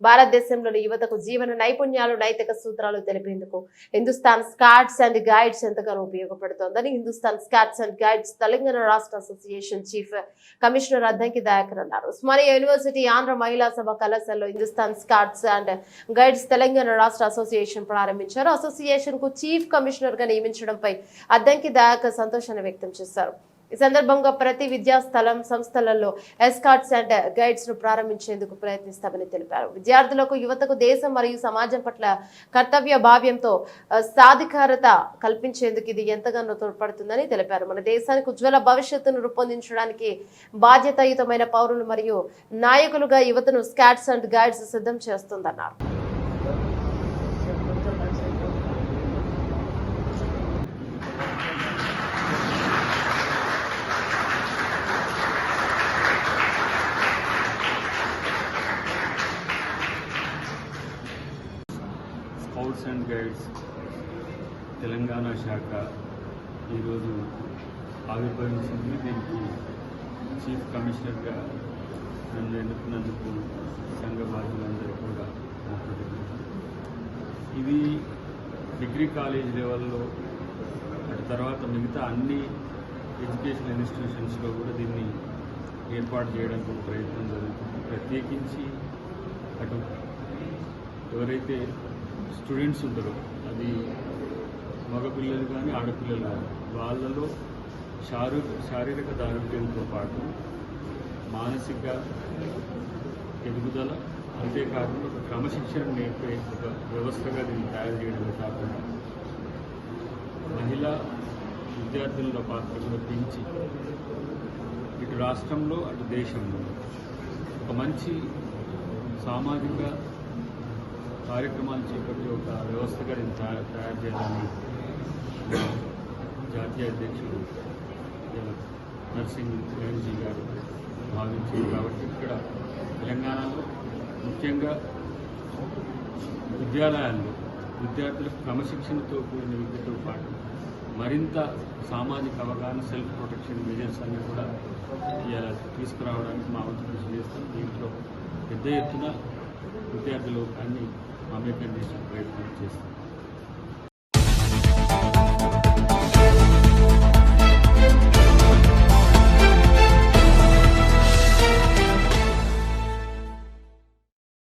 భారతదేశంలోని యువతకు జీవన నైపుణ్యాలు నైతిక సూత్రాలు తెలిపేందుకు హిందుస్థాన్ స్కాట్స్ అండ్ గైడ్స్ ఎంతగానో ఉపయోగపడుతోందని Hindustan scouts and guides Telangana రాష్ట్ర association chief commissioner Addanki Dayakar అన్నారు. ఉస్మానియా యూనివర్సిటీ ఆంధ్ర మహిళా సభ కళాశాలలో Hindustan scouts and guides Telangana రాష్ట్ర అసోసియేషన్ ప్రారంభించారు. అసోసియేషన్కు చీఫ్ కమిషనర్గా నియమించడంపై అద్దంకి దయాకర్ సంతోషాన్ని వ్యక్తం చేశారు. ఈ సందర్భంగా ప్రతి విద్యా స్థలం సంస్థలలో ఎస్కాట్స్ అండ్ గైడ్స్ను ప్రారంభించేందుకు ప్రయత్నిస్తామని తెలిపారు. విద్యార్థులకు యువతకు దేశం మరియు సమాజం పట్ల కర్తవ్య భావ్యంతో సాధికారత కల్పించేందుకు ఇది ఎంతగానో తోడ్పడుతుందని తెలిపారు. మన దేశానికి ఉజ్వల భవిష్యత్తును రూపొందించడానికి బాధ్యతాయుతమైన పౌరులు మరియు నాయకులుగా యువతను స్కాట్స్ అండ్ గైడ్స్ సిద్ధం చేస్తుందన్నారు. స్కౌట్స్ అండ్ గైడ్స్ తెలంగాణ శాఖ ఈరోజు ఆవిర్భవించింది. దీనికి చీఫ్ కమిషనర్గా నన్ను ఎన్నుకున్నందుకు సంఘ బాధ్యులందరూ కూడా ఇది డిగ్రీ కాలేజ్ లెవెల్లో అటు తర్వాత మిగతా అన్ని ఎడ్యుకేషన్ ఇన్స్టిట్యూషన్స్లో కూడా దీన్ని ఏర్పాటు చేయడానికి ఒక ప్రయత్నం జరుగుతుంది. ప్రత్యేకించి అటు ఎవరైతే స్టూడెంట్స్ ఉండరు. అది మగపిల్లలు కానీ ఆడపిల్లలు కానీ వాళ్ళలో శారీ శారీరక దారుణ్యంతో పాటు మానసిక ఎదుగుదల అంతేకాకుండా ఒక క్రమశిక్షణ నేర్పే ఒక వ్యవస్థగా దీన్ని తయారు చేయడమే కాకుండా మహిళా విద్యార్థుల పాత్ర కూడా పెంచి ఇటు రాష్ట్రంలో అటు దేశంలో ఒక మంచి సామాజిక కార్యక్రమాలు చేపట్టి ఒక వ్యవస్థగా నేను తయారు చేయాలని జాతీయ అధ్యక్షుడు నర్సింగ్ వేణుజీ గారు భావించారు. కాబట్టి ఇక్కడ తెలంగాణలో ముఖ్యంగా విద్యాలయాల్లో విద్యార్థులకు క్రమశిక్షణతో కూడిన విద్యతో పాటు మరింత సామాజిక అవగాహన సెల్ఫ్ ప్రొటెక్షన్ మెజర్స్ అన్ని కూడా ఇలా తీసుకురావడానికి మా వంతు కృషి చేస్తాం. దీంట్లో పెద్ద ఎత్తున విద్యార్థులు అన్ని మమేకం చేసే ప్రయత్నం చేస్తాం